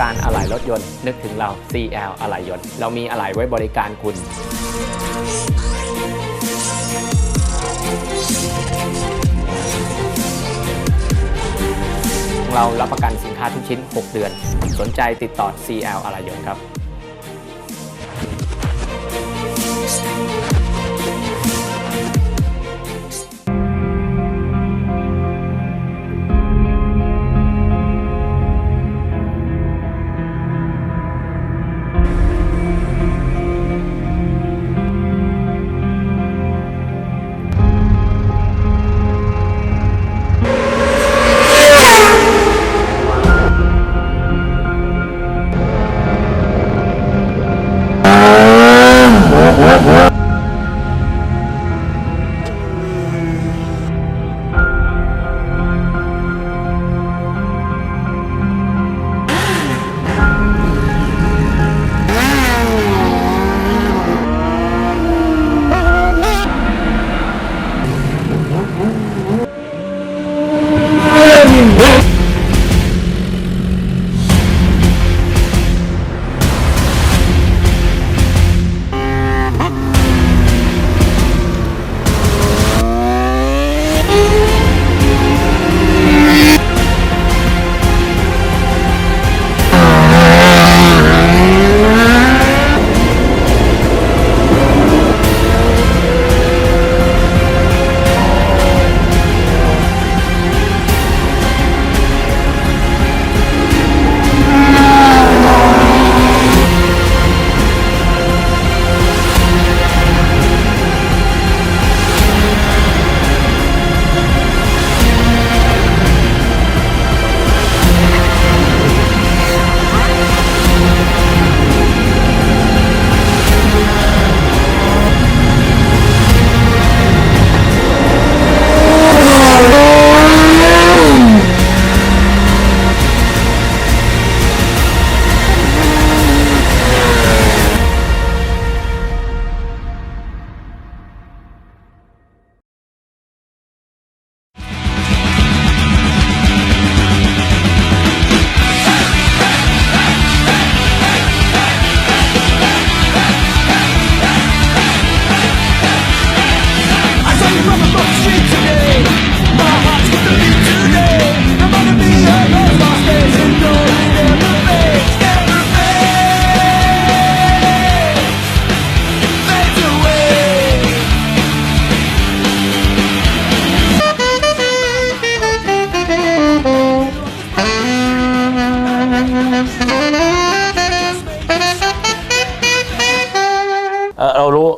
การอะไหล่รถยนต์ นึกถึงเรา CL อะไหล่ยนต์ เรามีอะไหล่ไว้บริการคุณเรารับประกันสินค้าทุกชิ้น 6 เดือน สนใจติดต่อ CL อะไหล่ยนต์ครับ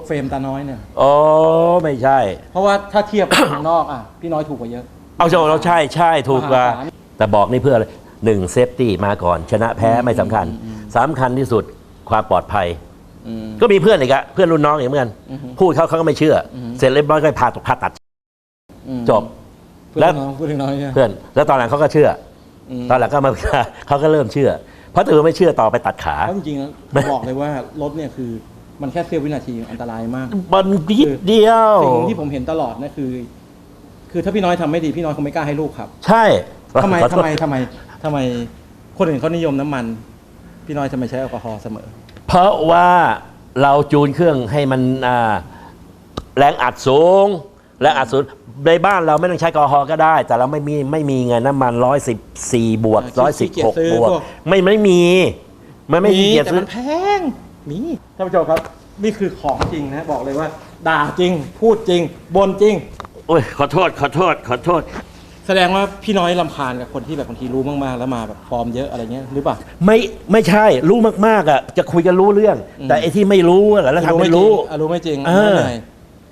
เรารู้เฟรมตาน้อยเนี่ยอ๋อไม่ใช่ เพราะว่าถ้าเทียบกับข้างนอกอะพี่น้อยถูกกว่าเยอะ เอาเฉเราใช่ใช่ถูกกว่า มหาศาล แต่บอกนี่เพื่ออะไรหนึ่งเซฟตี้มาก่อน ชนะแพ้ไม่สำคัญสำคัญที่สุดความปลอดภัย อืม ก็มีเพื่อนอีกอะเพื่อนรุ่นน้องอีกเหมือนกัน อือฮึ พูดเขาเขาก็ไม่เชื่ออเสร็จเรียบร้อยก็พาตกผ่าตัดอืมจบ พูดแล้ถึวงน้องพูดถึงน้อยเนี่ย เพื่อน แล้วตอนหลังเขาก็เชื่ออืมตอนหลังก็มา เขาก็เริ่มเชื่อ เพราะถ้าเกิดไม่เชื่อต่อไปตัดขา เพราะจริงๆแล้วบอกเลยว่ารถเนี่ยคือ มันแค่เสี้ยววินาทีอันตรายมากมันนิดเดียวสิ่งที่ผมเห็นตลอดนะคือ คือถ้าพี่น้อยทำไม่ดีพี่น้อยคงไม่กล้าให้ลูกครับ ใช่ทำไมขอโษทำไมทำไมทำไมคนอื่นเขานิยมน้ำมัน พี่น้อยทำไมใช้แอลกอฮอล์เสมอ เพราะว่าเราจูนเครื่องให้มันอ่าแรงอัดสูงแรงอัดสูงในบ้านเราไม่ต้องใช้แอลกอฮอล์ก็ได้ แต่เราไม่มีไม่มีเงินน้ำมันร้อยสิบสี่บวกอ่าร้อยขี้สิบเกียจหกซื้อบวกพวกไม่ไม่มี มันไม่มีเกียรติแต่ซื้อมันแพง มีท่านผู้ชมครับ นี่คือของจริงนะบอกเลยว่า ด่าจริง พูดจริงบ่นจริง โอ้ยขอโทษ ขอโทษ ขอโทษ แสดงว่าพี่น้อยลำคาญกับคนที่แบบบางทีรู้มากๆแล้วมาแบบฟอร์มเยอะอะไรเงี้ยหรือเปล่า ไม่ไม่ใช่รู้มากๆอะจะคุยกันรู้เรื่องอืมแต่ไอ้ที่ไม่รู้อะแล้วทำไม่รู้ อะรู้ไม่จริงเออไม่เหนื่อย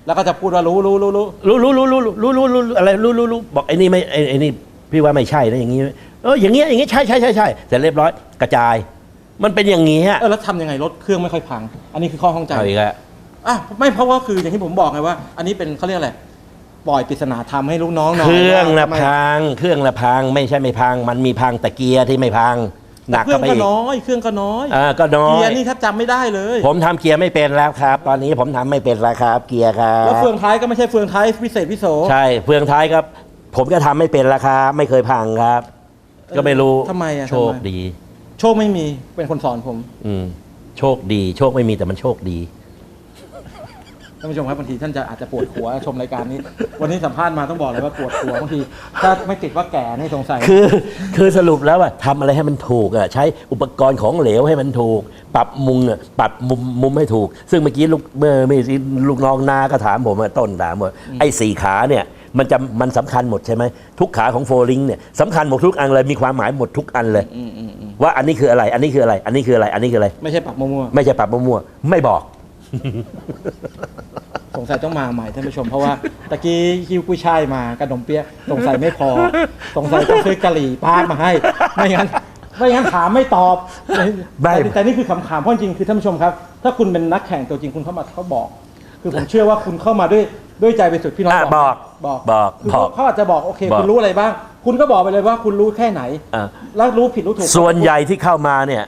แล้วก็จะพูดว่ารู้รู้รู้รู้รู้รู้รู้รู้รู้รู้รู้รู้อะไรรู้รู้รู้บอกไอ้นี่ไม่ไอ้ไอ้นี่พี่ว่าไม่ใช่นะอย่างงี้เอออย่างเงี้ยอย่างงี้ใช่ใช่ใช่ใช่เสร็จเรียบร้อยกระจาย มันเป็นอย่างงี้ฮะเออแล้วทำยังไงรถเครื่องไม่ค่อยพัง อันนี้คือข้อข้องใจเอาอีกแล้ว อะไม่เพราะว่าคืออย่างที่ผมบอกไงว่า อันนี้เป็นเขาเรียกอะไรปล่อยปริศนาธรรมให้ลูกน้องหน่อยเครื่องละว่าทำไมพัง เครื่องละพังไม่ใช่ไม่พัง มันมีพังแต่เกียร์ที่ไม่พัง หนักเครื่เข้าองไปก็อีกน้อยเครื่องก็น้อยอ่าก็น้อเกียยร์นี่แทบจำไม่ได้เลยผมทำเกียร์ไม่เป็นแล้วครับ ตอนนี้ผมทำไม่เป็นแล้วครับ เกียร์ครัแล้วบเฟืองท้ายก็ไม่ใช่เฟืองท้ายพิเศษพิโสใช่เฟืองท้ายครับ ผมก็ทำไม่เป็นแล้วครับไม่เคยพังครับ ก็ไม่รู้ทำไมอะโชคทำไมดี โชคไม่มีเป็นคนสอนผมอืมโชคดี โชคไม่มีแต่มันโชคดี ท่านผู้ชมครับบางทีท่านจะอาจจะปวดหัวชมรายการนี้ วันนี้สัมภาษณ์มาต้องบอกเลยว่าปวดหัวบางทีถ้าไม่ติดว่าแก่นี่สงสัย คือคือสรุปแล้วว่าทำอะไรให้มันถูกอะใช้อุปกรณ์ของเหลวให้มันถูก ปรับมุมอะปรับมุมมุมให้ถูก ซึ่งเมื่อกี้ลูกเมื่อไม่ลูกน้องนาก็ถามผมอะต้นถามว่าไอ้สี่ขาเนี่ย มันจะมันสำคัญหมดใช่ไหมทุกขาของโฟลิงเนี่ยสำคัญหมดทุกอันเลยมีความหมายหมดทุกอันเลย อืมอืมอืมว่าอันนี้คืออะไร อันนี้คืออะไร อันนี้คืออะไร อันนี้คืออะไร ไม่ใช่ปรับมั่วไม่ใช่ปรับมั่วๆไม่บอก ๆสงสัยต้องมาใหม่ท่านผู้ชมเพราะว่าตะกี้คิวกุ้ยช่ายมากระดมเปี๊ยะสงสัยไม่พอ สงสัยต้องซื้อกะหรี่ป้ามาให้ ไม่งั้นไม่งั้นถามไม่ตอบไม่ แต่แต่นี่คือคำถามเพราะจริงๆคือท่านผู้ชมครับ ถ้าคุณเป็นนักแข่งตัวจริงคุณเข้ามาเขาบอก คือผมเชื่อว่าคุณเข้ามาด้วย ด้วยใจบริสุทธิ์พี่น้องอะบอกบอกบอกคือบอกเขาอาจจะบอกโอเค บอก คุณรู้อะไรบ้าง คุณก็บอกไปเลยว่าคุณรู้แค่ไหน อะแล้วรู้ผิดรู้ถูกส่วนใหญ่ที่เข้ามาเนี่ย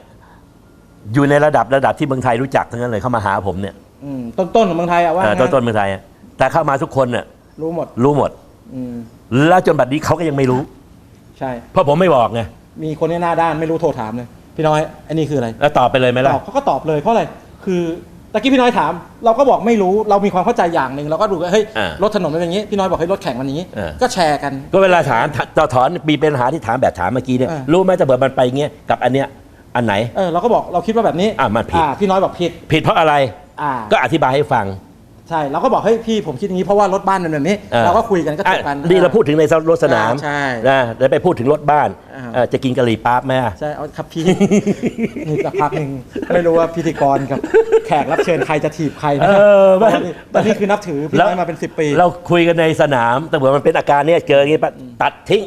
อยู่ในระดับระดับที่เมืองไทยรู้จักทั้งนั้นเลยเข้ามาหาผมเนี่ยอืมต้นๆของเมืองไทยอะว่าเอองั้ต้นต้นเมืองไทยอะแต่เข้ามาทุกคนเนี่ยรู้หมด รู้หมด อืมแล้วจนบัดนี้เขาก็ยังไม่รู้ ใช่ เพราะผมไม่บอกไงมีคนที่หน้าด้านไม่รู้โทรถามเลย พี่น้อยอันนี้คืออะไรแล้วตอบไปเลยไหมตล่ะอบเขาก็ตอบเลยเพราะอะไรคือ ตะกี้พี่น้อยถาม เราก็บอกไม่รู้เรามีความเข้าใจอย่างหนึ่งเราก็ดูว่าเฮ้ยอ่ารถถนนมันเป็นอย่างนี้ พี่น้อยบอกให้ยรถแข่งมันอย่างนี้ อ่า ก็แชร์กัน ก็เวลาถามต่อถอนมีปัญหาที่ถามแบบถามเมื่อกี้เนี่ยอ่ารู้ไหมจะเบิดมันไปเงี้ยกับอันเนี้ยอันไหน เออเราก็บอกเราคิดว่าแบบนี้อะมันผิด พี่น้อยบอกผิด ผิดเพราะอะไร อ่า ก็อธิบายให้ฟัง ใช่เราก็บอกเฮ้ยพี่ผมคิดอย่างนี้เพราะว่ารถบ้านมันแบบนี้ออ เราก็คุยกันก็จบกันอะนี่เราพูดถึงในรถสนามอ่าใช่นะแล้วไปพูดถึงรถบ้านอ่า เอ่อจะกินกะหรี่ปั๊บไหมอะ ใช่เอาครับพี่ นี่สักพักหนึ่งไม่รู้ว่าพิธีกรกับแขกรับเชิญใครจะถีบใครนะครัเออเพราะว่านี่ตอนนี้คือนับถือพี่น้อยมาเป็นสิบปีเราคุยกันในสนามแต่เหมือนมันเป็นอาการเนี่ยเจออย่างงี้ปั๊บตัดทิ้ง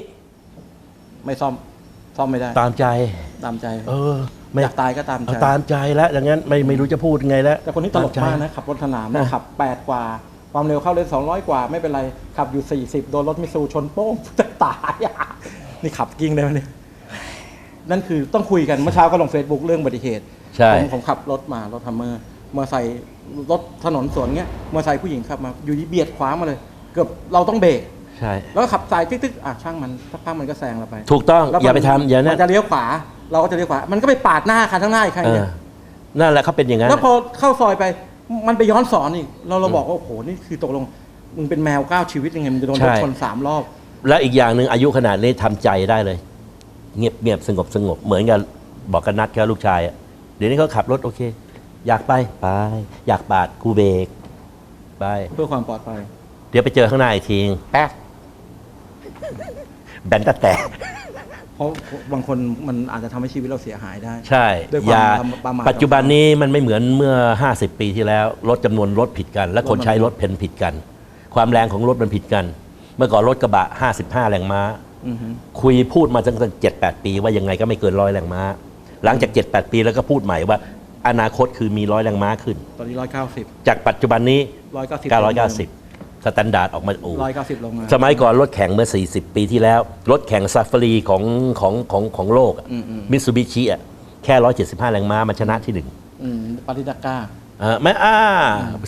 ไม่ซ่อมซ่อมไม่ได้ตามใจ ตามใจ เออไม่ อยากตายก็ตามใจเอาตามใจแล้วอย่างนั้นไม่ไม่รู้จะพูดไงแล้ว แต่คนนี้ตลกใจมากนะขับรถสนามเนี่ยขับ8กว่าความเร็วเข้าเลน200กว่าไม่เป็นไร ขับอยู่ 40 โดนรถมิซูชนโป้งจะตายอะนี่ขับกิ้งได้ไหมเนี่ยนั่นคือต้องคุยกันเมื่อเช้าก็ลง Facebook เรื่องอุบัติเหตุใช่ผมผมขับรถมารถทัมเมอร์มอไซค์รถถนนสวนเงี้ยมอไซค์ผู้หญิงขับมา อยู่ดีเบียดขวามาเลย เกือบเราต้องเบรกใช่แล้วก็ขับสายตึ๊กๆอะช่างมันสักพักมันก็แซงเราไป ถูกต้องแล้วอย่าไปทำอย่ามันั้นนจะเลี้ยวขวา เราก็จะเลี้ยวขวามันก็ไปปาดหน้าคันข้างหน้าอีกคันเอเนี่อยนั่นแหละเขาเป็นอย่างนั้นแล้วพอเข้าซอยไปมันไปย้อนสอนอีกเราเราบอกว่าโอ้โหนี่คือตกลงมึงเป็นแมวเก้าชีวิตยังไงมึงจะโดนรถชนสามรอบ และอีกอย่างหนึ่งอายุขนาดนี้ทำใจได้เลย เงียบเงียบสงบสงบเหมือนกับบอกกันนัดกับลูกชายอะเดี๋ยวนี้เขาขับรถโอเค อยากไปไป อยากปาดกูเบรกไป เพื่อความปลอดภัยเดี๋ยวไปเจอข้างหน้าอีกทีแป๊บแบนตะแตกเพ ราะบางคนมันอาจจะทำให้ชีวิตเราเสียหายได้ ใช่ด้วยความอย่าประมาทปัจจุบันนี้มันไม่เหมือนเมื่อ 50 ปีที่แล้วรถจำนวนรถผิดกัน และคนใช้รถเพนผิดกัน ความแรงของรถมันผิดกัน เมื่อก่อนรถกระบะ 55 แรงม้าอือฮึคุยพูดมาตั้งแต่เจ็ดแปดปีว่ายังไงก็ไม่เกินร้อยแรงม้า หลังจากเจ็ดแปดปีแล้วก็พูดใหม่ว่า อนาคตคือมีร้อยแรงม้าขึ้น ตอนนี้ร้อยเก้าสิบจากปัจจุบันนี้ร้อยเก้าสิบ990 สแตนดาร์ดออกมาโอ้ร้อยเก้าสิบลงมาสมัยก่อนรถแข่งเมื่อ 40 ปีที่แล้ว รถแข่งซาฟารีของของของของโลกอืมอืมมิตซูบิชิอะแค่ 175 แรงม้ามันชนะที่หนึ่งอืมปาริดาก้าเออไม่อ่า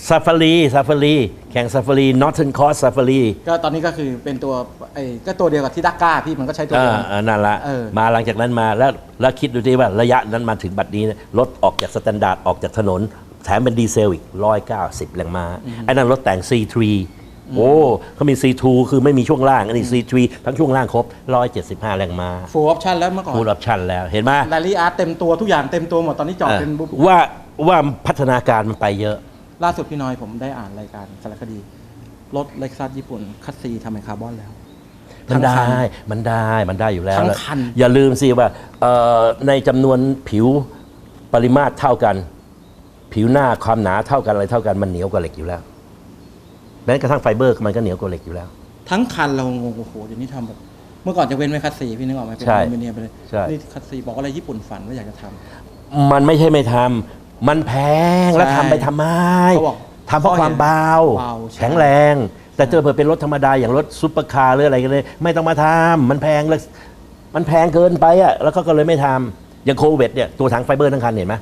ซาฟารีซาฟารีแข่งซาฟารีนอร์ทเทิร์นคอร์สซาฟารีก็ตอนนี้ก็คือเป็นตัวไอ้ก็ตัวเดียวกับที่ดักก้าพี่มันก็ใช้ตัวอ่าเดียวอ่านั่นละเออมาหลังจากนั้นมาแล้วแล้วคิดดูดิว่าระยะนั้นมาถึงบัดนี้เนี่ยรถออกจากสแตนดาร์ดออกจากถนน แถมเป็นดีเซลอีก 190 แรงม้าไอ้นั่นรถแต่ง C3 โอ้เขามี C2 คือไม่มีช่วงล่าง อันนี้ C3 ทั้งช่วงล่างครบ 175 แรงม้าฟูลออปชั่นแล้วเมื่อก่อนฟูลออปชั่นแล้วเห็นไหมแรลลี่อาร์ตเต็มตัวทุกอย่างเต็มตัวหมดตอนนี้จอดเป็นบุ๊บว่าว่าพัฒนาการมันไปเยอะ ล่าสุดพี่น้อยผมได้อ่านรายการสารคดี รถเล็กซัสญี่ปุ่น คัสซีทำเป็นคาร์บอนแล้วมันได้ทั้งคันมันได้ มันได้อยู่แล้วทั้งแล้วคันอย่าลืมสิว่าเอ่อในจำนวนผิวปริมาตรเท่ากัน ผิวหน้าความหนาเท่ากันอะไรเท่ากันมันเหนียวกว่าเหล็กอยู่แล้ว แม้กระทั่งไฟเบอร์มันก็เหนียวกว่าเหล็กอยู่แล้ว ทั้งคันเรางงโอ้โหเดี๋ยวนี้ทำแบบเมื่อก่อนจะเว้นไว้คัสซีพี่นึกออกไหมเป็นใช่อลูมิเนียมไปเลยใช่ นี่คัสซีบอกอะไรญี่ปุ่นฝันว่าอยากจะทำ มันไม่ใช่ไม่ทำมันแพงแล้วใช่ทำไปทำไมเขาบอกทำเพราะความเบา เบาใช่ แข็งแรง แต่เจอเผื่อเป็นรถธรรมดา อย่างรถซุปเปอร์คาร์หรืออะไรกันเลย ไม่ต้องมาทำมันแพงเลยมันแพงเกินไปอะแล้วก็ก็เลยไม่ทำอย่างโควิดเนี่ยตัวถังไฟเบอร์ทั้งคันเห็นไหม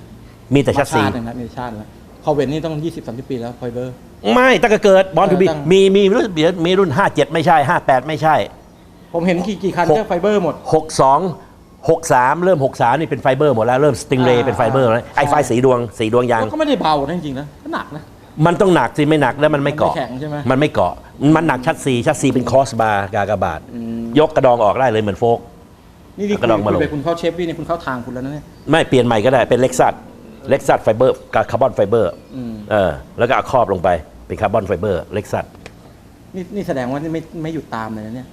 มีแต่ชัดซี มาชาติหนึ่งนะมีชาติแล้วพอเวนนี่ต้อง 20 30 ปีแล้วพอยเบอร์ ไม่ตั้งแต่เกิดบอลทูบีเออตั้ง มีมีรุ่นเดี๋ยวมีรุ่น 57 ไม่ใช่ 58 ไม่ใช่ ผมเห็นกี่กี่คันหกก็ไฟเบอร์หมด 62 63 เริ่ม 63 นี่เป็นไฟเบอร์หมดแล้ว เริ่มสติงเรย์อ่าเป็นไฟเบอร์แล้วไอ้ไฟใช่ สีดวงสีดวงยางก็ไม่ได้เบานะจริงๆนะก็หนักนะ มันต้องหนักสิไม่หนักแล้วมันไม่เกาะมันไม่แข็งใช่ไหมมันไม่เกาะ มันหนักชัดซีชัดซีเป็นคอสบาร์กากบาท ยกกระดองออกได้เลยเหมือนโฟก นี่นี่กระดองคุมาลยงไปคุณเข้าเชฟวี่เนี่ยคุณเข้าทางคุณแล้วนะเนี่ย ไม่เปลี่ยนใหม่ก็ได้เป็นเล็กซัสเล็กซัสไฟเบอร์กับคาร์บอนไฟเบอร์อืมเออแล้วก็เอาครอบลงไป เป็นคาร์บอนไฟเบอร์เล็กซัสนี่นี่แสดงว่านี่ไม่ไม่หยุดตามเลยนะเนี่ย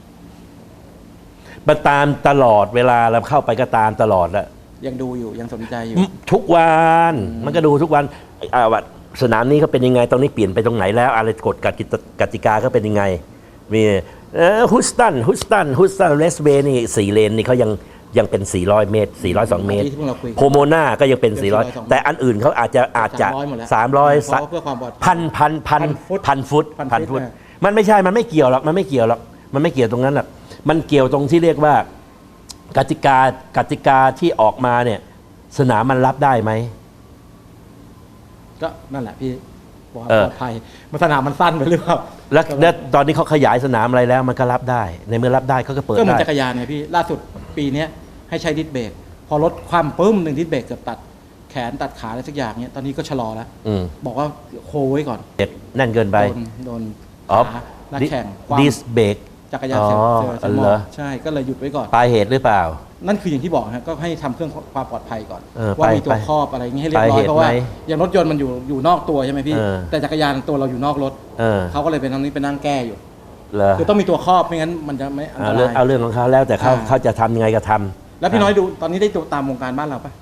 มันตามตลอดเวลาเราเข้าไปก็ตามตลอดละยังดูอยู่ยังสนใจอยู่ ทุกวันมันก็ดูทุกวันอ่าว่าสนามนี้เขาเป็นยังไงตรงนี้เปลี่ยนไปตรงไหนแล้ว อะไรกฎกติกากติกาเขาเป็นยังไง มี ฮุสตันฮุสตันฮุสตันเรสเบนี่สี่เลนนี่เขายังยังเป็น 400 เมตร 402 เมตรที่พวกเราคุยโพโมนาก็ยังเป็นเป็น402 400 แต่อันอื่นเขาอาจจะอาจจะ 300หมดแล้ว300เพราะว่าเพื่อความปลอดภัยพันพันพันพันฟุตพันฟุตพันฟุตพันฟุตนะมันไม่ใช่ มันไม่เกี่ยวหรอก มันไม่เกี่ยวหรอก มันไม่เกี่ยวตรงนั้นหรอก มันเกี่ยวตรงที่เรียกว่ากติกากติกาที่ออกมาเนี่ย สนามมันรับได้ไหม ก็นั่นแหละพี่ ปลอดเออปลอดภัยมันสนามมันสั้นไปหรือเปล่าแล้วแล้วตอนนี้เขาขยายสนามอะไรแล้วมันก็รับได้ ในเมื่อรับได้เขาก็เปิดก็เหมือนได้จักรยานไงพี่ล่าสุดปีเนี้ยให้ใช้ดิสเบรกพอรถความปึ้มหนึ่งดิสเบรกเกือบตัดแขนตัดขาอะไรสักอย่างเนี้ยตอนนี้ก็ชะลอแล้วอืมบอกว่าโคไว้ก่อนเด็ดแน่นเกินไปโดนโดนอ๋อขานักแข่งความดิสเบรกจักรยานอ๋อเสียเสียเสียหมเหรออใช่ก็เลยหยุดไว้ก่อนปลายเหตุหรือเปล่า นั่นคืออย่างที่บอกฮะก็ให้ทำเครื่องความปลอดภัยก่อนเออว่าไปมีตัวไปครอบอะไรอย่างงี้ให้เรียบร้ไปอยเหตุเพราะว่าไหมอย่างรถยนต์มันอยู่อยู่นอกตัวใช่ไหมพี่เออแต่จักรยานตัวเราอยู่นอกรถเออเขาก็เลยเป็นตรงนี้เป็นนั่งแก้อยู่เหรอคือต้องมีตัวครอบไม่งั้นมันจะไม่อันเอาตเรื่องรายเอาเรื่องของเขาแล้วแต่เขาอ่าเขาจะทำยังไงก็ทำแล้วพี่น้อยดูตอนนี้ได้ดูตามวงการบ้านเราปะ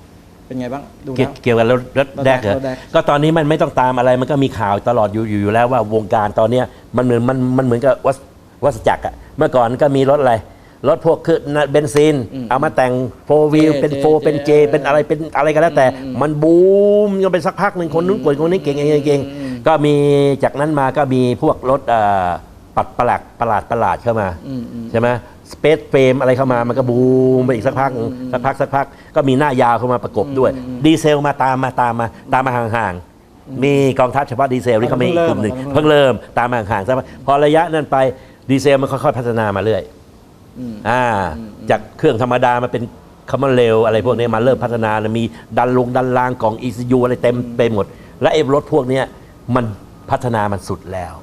เป็นไงบ้างดูเกี่ยแล้ววเกี่ยวกับรถรถรถแดแดกกเหรอรถแดกก็ตอนนี้มันไม่ต้องตามอะไรมันก็มีข่าวตลอดอยู่อยู่อยู่แล้วว่าวงการตอนเนี้ยมันเหมือนมันมันเหมือนกับวัสวัสจักรอะเมื่อก่อนก็มีรถอะไร รถพวกคือเบนซิน เอามาแต่งโฟวิล J เป็น J โฟเป็น J เจ เป็นอะไรเป็นอะไรก็แล้วแต่ มันบูมกันไปสักพักหนึ่งคนนู้นกดคนนี้เก่งเก่งเก่งก็มีจากนั้นมาก็มีพวกรถเอ่อปัดประหลาดประหลาดประหลาดเข้ามาอืมอืมใช่ไหมสเปซเฟรมอะไรเข้ามามันก็บูมไปอีกสักพักหนึ่งสักพักสักพักก็มีหน้ายาวเข้ามาประกบด้วย ดีเซลมาตามมาตามมาตามมาห่างๆ มีกองทัพเฉพาะดีเซลนี่เขามีอีกกลุ่มหนึ่งเพิ่เพิ่งงเริ่เริ่มมตามมาห่างๆสักพักพอระยะนั้นไปดีเซลมันค่อยๆพัฒนามาเรื่อย อืมอ่าจากเครื่องธรรมดามาเป็นคอมมอนเรลอะไรพวกนี้มาเริ่มพัฒนาแล้วมีดันลงดันรางกล่อง ECU อะไรเต็มไปหมด และไอ้รถพวกเนี้ยมันพัฒนามันสุดแล้ว